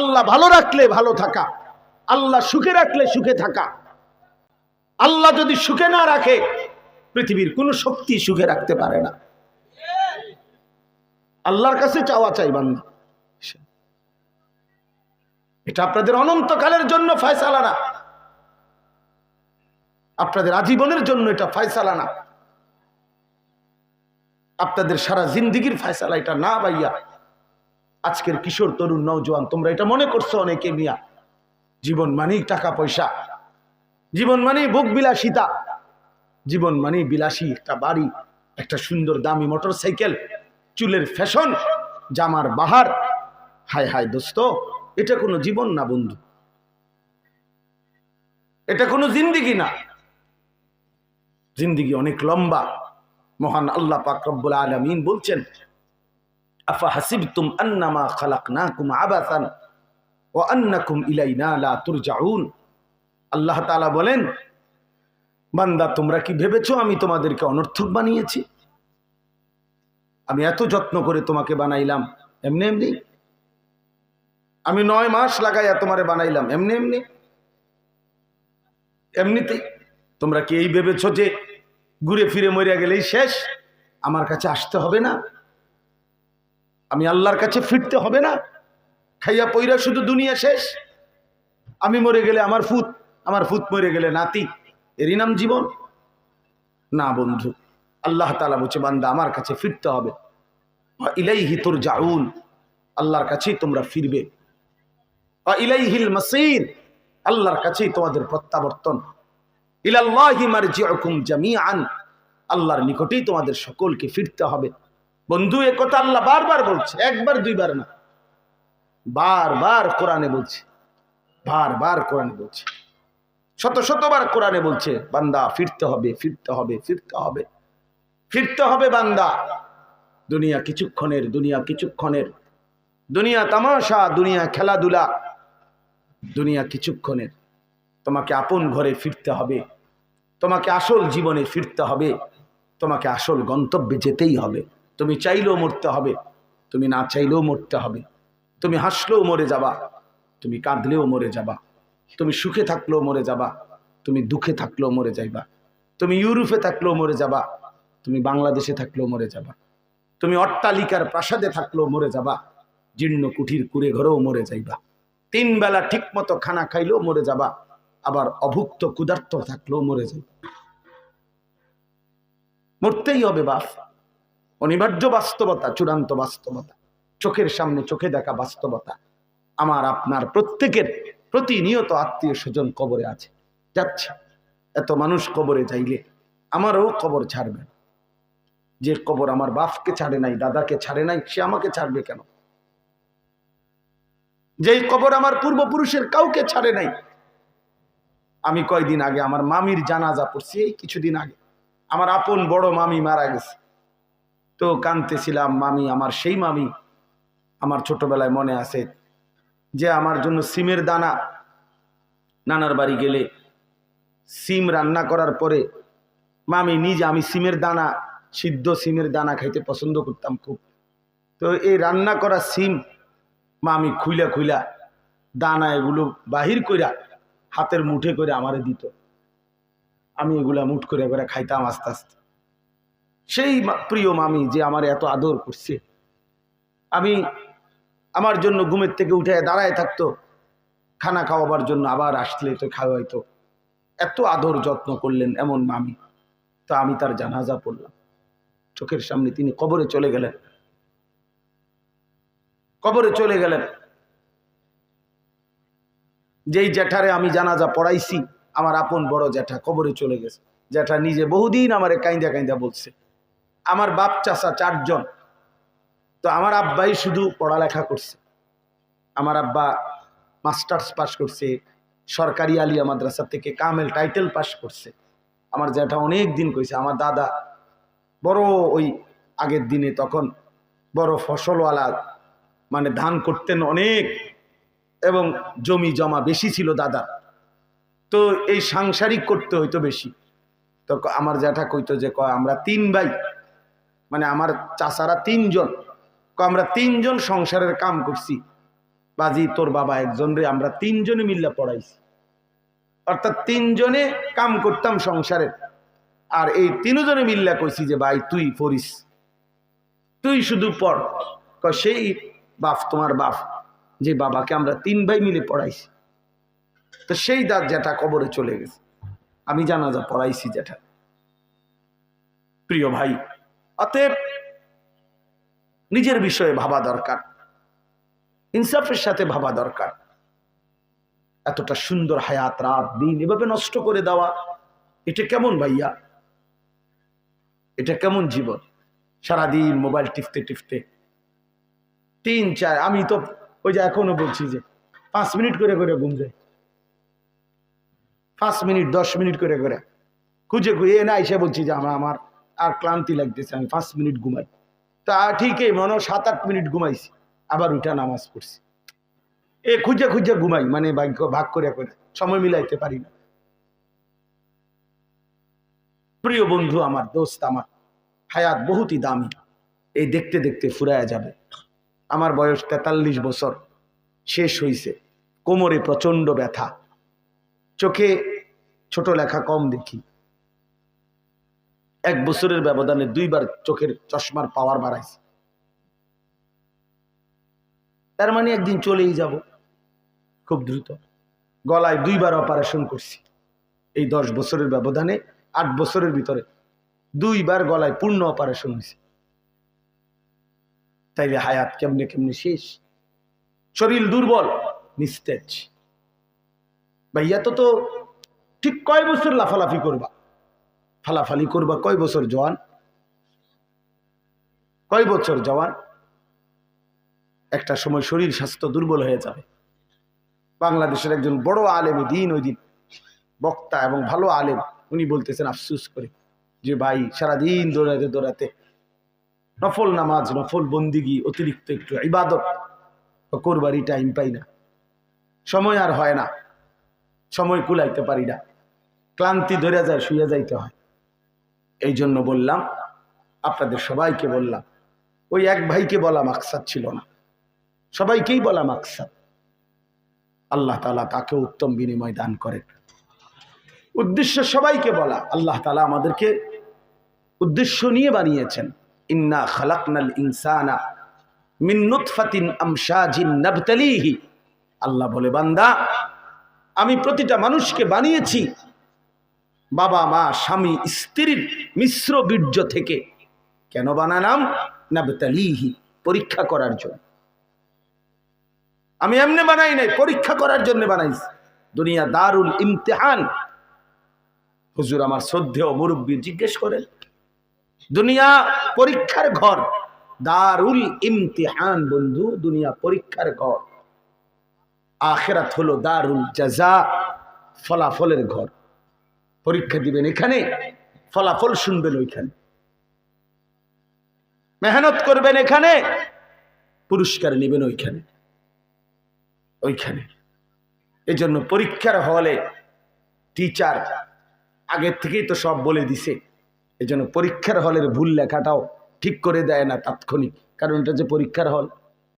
আল্লাহ ভালো রাখলে ভালো থাকা। আল্লাহ সুখে রাখলে সুখে থাকা। আল্লাহ যদি সুখে না রাখে, পৃথিবীর কোনো শক্তি সুখে রাখতে পারে না। আল্লাহর কাছে চাওয়া চাই বান্দা এটা আপনাদের অনন্তকালের জন্য ফয়সালা না। আপনাদের আজীবনের জন্য এটা ফয়সালা না। আপনাদের সারা জিন্দিগির ফয়সালা এটা না ভাইয়া। আজকের কিশোর, তরুণ নৌজওয়ান তোমরা এটা মনে করছ অনেকে মিয়া? জীবন মানেই টাকা, পয়সা। জীবন মানেই ভোগ বিলাসিতা। জীবন মানেই বিলাসী একটা বাড়ি, একটা সুন্দর দামি মোটর সাইকেল চুলের ফ্যাশন, জামার বাহার। হায় হায় দোস্ত, এটা কোনো জীবন না বন্ধু। এটা কোনো জিন্দিগি না। জিন্দিগি অনেক লম্বা। মহান আল্লাহ পাক রব্বুল আলামিন বলছেন আফা হাসিবতুম আন্নামা খালাকনাকুম আবাসান ওয়া আন্নাকুম ইলাইনা লা তুরজাউন। আল্লাহ তাআলা বলেন, বান্দা, তোমরা কি ভেবেছো আমি তোমাদেরকে অনর্থক বানিয়েছি? আমি এত যত্ন করে তোমাকে বানাইলাম, এমনি এমনি। আমি নয় মাস লাগাইয়া তোমারে বানাইলাম, এমনি এমনি। এমনিতেই তোমরা কি এই ভেবেছ যে ঘুরে ফিরে মরিয়া গেলেই শেষ? আমার কাছে আসতে হবে না। আমি আল্লাহর কাছে ফিরতে হবে না। খাইয়া পইরা শুধু দুনিয়া শেষ। আমি মরে গেলে আমার ফুত আমার ফুত মরে গেলে নাতি, এরই নাম জীবন। না বন্ধু, আল্লাহ তালা বলছে, বান্দা, আমার কাছে ফিরতে হবে। ইলাই হিতুর জাউন আল্লাহর কাছেই তোমরা ফিরবে। ইলাইহিল মাসির, আল্লাহর কাছেই তোমাদের প্রত্যাবর্তন। ইলাল্লাহি মারজিউকুম জামিআন, আল্লাহর নিকটেই তোমাদের সকলকে ফিরতে হবে। বন্ধু, এ কথা আল্লাহ বারবার বলছে, একবার, দুইবার না। বারবার কোরআনে বলছে, বারবার কোরআনে বলছে। শত শতবার কোরআনে বলছে, বান্দা, ফিরতে হবে ফিরতে হবে ফিরতে হবে ফিরতে হবে বান্দা। দুনিয়া কিছুক্ষণের দুনিয়া কিছুক্ষণের, দুনিয়া তামাশা, দুনিয়া খেলাধুলা, দুনিয়া কিছুক্ষণের। তোমাকে আপন ঘরে ফিরতে হবে, তোমাকে আসল জীবনে ফিরতে হবে, তোমাকে আসল গন্তব্যে যেতেই হবে। তুমি চাইলেও মরতে হবে, তুমি না চাইলেও মরতে হবে। তুমি হাসলেও মরে যাবা, তুমি কাঁদলেও মরে যাবা। তুমি সুখে থাকলেও মরে যাবা, তুমি দুঃখে থাকলেও মরে যাইবা। তুমি ইউরোপে থাকলেও মরে যাবা, তুমি বাংলাদেশে থাকলেও মরে যাবা। তুমি অট্টালিকার প্রাসাদে থাকলেও মরে যাবা, জীর্ণ কুঠির কুড়ে ঘরেও মরে যাইবা। তিন বেলা ঠিক মতো খানা খাইলেও মরে যাবা, আবার অভুক্ত ক্ষুধার্ত থাকলেও মরে যাইবা। মরতেই হবে বাপ। অনিবার্য বাস্তবতা, চূড়ান্ত বাস্তবতা, চোখের সামনে চোখে দেখা বাস্তবতা। আমার, আপনার প্রত্যেকের প্রতিনিয়ত আত্মীয় স্বজন কবরে আছে। যাচ্ছে। এত মানুষ কবরে যাইলে আমারও কবর ছাড়বে যে কবর আমার বাপকে ছাড়ে নাই, দাদাকে ছাড়ে নাই, সে আমাকে ছাড়বে কেন? যেই কবর আমার পূর্বপুরুষের কাউকে ছাড়ে নাই। আমি কয়দিন আগে আমার মামির জানাজা পড়ছি, এই কিছুদিন আগে। আমার আপন বড় মামি মারা গেছে। তো কানতেছিলাম মামি, আমার সেই মামি আমার ছোটবেলায় মনে আছে যে আমার জন্য সিমের দানা। নানার বাড়ি গেলে সিম রান্না করার পরে, মামি, নিজে আমি সিমের দানা, সিদ্ধ সিমের দানা খাইতে পছন্দ করতাম খুব। তো এই রান্না করা সিম মামি খুইলা খুইলা দানা এগুলো বাহির কইরা হাতের মুঠে করে আমারে দিত। আমি এগুলা মুঠ করে করে খাইতাম আস্তে আস্তে। সেই প্রিয় মামি যে আমার এত আদর করছে। আমি আমার জন্য ঘুমের থেকে উঠে দাঁড়ায় থাকতো, খানা খাওয়াবার জন্য আবার আসলে তো খাওয়াইতো। এত আদর যত্ন করলেন এমন মামি, তো আমি তার জানাজা পড়লাম। চোখের সামনে তিনি কবরে চলে গেলেন। কবরে চলে গেলেন। যেই জ্যাঠারে আমি জানাজা পড়াইছি, আমার আপন বড় জ্যাঠা কবরে চলে গেছে। জ্যাঠা নিজে বহুদিন আমারে কাইন্দা কাইন্দা বলছে। আমার বাপ চাষা চারজন। তো আমার আব্বাই শুধু পড়ালেখা করছে। আমার আব্বা মাস্টার্স পাশ করছে, সরকারি আলিয়া মাদ্রাসা থেকে কামেল টাইটেল পাশ করছে। আমার জ্যাঠা অনেক দিন কইছে, আমার দাদা বড় ওই আগের দিনে তখন বড় ফসলওয়ালা মানে ধান করতেন অনেক এবং জমি জমা বেশি ছিল দাদা তো এই সাংসারিক করতে হইতো বেশি। তো আমার জ্যাঠা কইতো যে কয় আমরা তিন ভাই মানে আমার চাচারা তিনজন। ক আমরা তিনজন সংসারের কাম করছি। বাজি, তোর বাবা একজন রে, আমরা তিনজনে মিল্লা পড়াইছি। অর্থাৎ তিনজনে কাম করতাম সংসারের আর এই তিনজনে মিল্লা কইছি যে, ভাই, তুই পড়িস। তুই শুধু পড়। কয়, সেই বাপ, তোমার বাপ, যে বাবাকে আমরা তিন ভাই মিলে পড়াইছি। তো সেই দাঁত যেটা কবরে চলে গেছে। আমি জানাজা পড়াইছি যেটা প্রিয় ভাই অতএব নিজের বিষয়ে ভাবা দরকার। ইনসাফের সাথে ভাবা দরকার। এতটা সুন্দর হায়াত, রাত, দিন এভাবে নষ্ট করে দেওয়া, এটা কেমন ভাইয়া? এটা কেমন জীবন? সারাদিন মোবাইল টিপতে টিপতে। তিন, চার, আমি তো ওই যে এখনও বলছি যে পাঁচ মিনিট করে করে ঘুম যায়। পাঁচ মিনিট, দশ মিনিট করে করে। খুঁজে খুঁজে না এসে বলছি যে আমার আমার আর ক্লান্তি লাগতেছে, আমি পাঁচ মিনিট ঘুমাই। তা ঠিকই, মনে সাত আট মিনিট ঘুমাইছি, আবার উঠা নামাজ পড়ছি। এ খুঁজে খুঁজে ঘুমাই মানে ভাগ্য, ভাগ করে করে, সময় মিলাইতে পারি না। প্রিয় বন্ধু আমার, দোস্ত আমার, হায়াত বহুতই দামি, এই দেখতে দেখতে ফুরায়া যাবে। আমার বয়স তেতাল্লিশ বছর, শেষ হইছে, কোমরে প্রচণ্ড ব্যথা। চোখে ছোট লেখা কম দেখি। এক বছরের ব্যবধানে দুইবার চোখের চশমার পাওয়ার বাড়াইছে। তার মানে একদিন চলেই যাব, খুব দ্রুত। গলায় দুইবার অপারেশন করছি। এই দশ বছরের ব্যবধানে আট বছরের ভিতরে দুইবার গলায় পূর্ণ অপারেশন হয়েছে। তাইলে হায়াত কেমনে কেমনে শেষ? শরীর দুর্বল, নিস্তেজ। ভাইয়া, তো তো ঠিক কয় বছর লাফালাফি করবা? ফালাফালি করবা কয় বছর জওয়ান? কয় বছর জওয়ান? একটা সময় শরীর স্বাস্থ্য দুর্বল হয়ে যাবে। বাংলাদেশের একজন বড় আলেম দিন, ওই দিন বক্তা এবং ভালো আলেম, উনি বলতেছেন আফসুস করে যে, ভাই, সারাদিন দৌড়াতে দৌড়াতে নফল নামাজ, নফল বন্দিগি, অতিরিক্ত একটু ইবাদত করবারই টাইম পাই না। সময় আর হয় না। সময় কুলাইতে পারি না। ক্লান্তি ধরে যায় শুয়ে যাইতে হয়। এই জন্য বললাম, আপনাদের সবাইকে বললাম, ওই এক ভাইকে বলা মাকসাদ ছিল না। সবাইকেই বলা মাকসাদ। আল্লাহ তালা তাকে উত্তম বিনিময় দান করেন। উদ্দেশ্য সবাইকে বলা, আল্লাহ তালা আমাদেরকে উদ্দেশ্য নিয়ে বানিয়েছেন। ইন্না খালাকনাল ইনসানা মিন নাবতালিহি। আল্লাহ বলে, বান্দা, আমি প্রতিটা মানুষকে বানিয়েছি বাবা, মা, স্বামী, স্ত্রীর মিশ্র বীর্য থেকে কেন বানালাম? নাবতালিহি, পরীক্ষা করার জন্য। আমি এমনি বানাই নাই, পরীক্ষা করার জন্য বানাইছি। দুনিয়া দারুল ইমতেহান। হুজুর আমার শ্রদ্ধেয় মুরব্বী জিজ্ঞেস করেন, দুনিয়া পরীক্ষার ঘর, দারুল ইমতিহান বন্ধু, দুনিয়া পরীক্ষার ঘর, আখেরাত হলো দারুল জাজা, ফলাফলের ঘর। পরীক্ষা দিবেন এখানে, ফলাফল শুনবেন ওইখানে। মেহনত করবেন এখানে, পুরস্কার নেবেন ওইখানে। ওইখানে। এজন্য পরীক্ষার হলে টিচার আগের থেকেই তো সব বলে দিছে। এজন্য পরীক্ষার হলের ভুল লেখাটাও ঠিক করে দেয় না তাৎক্ষণিক। কারণ এটা যে পরীক্ষার হল।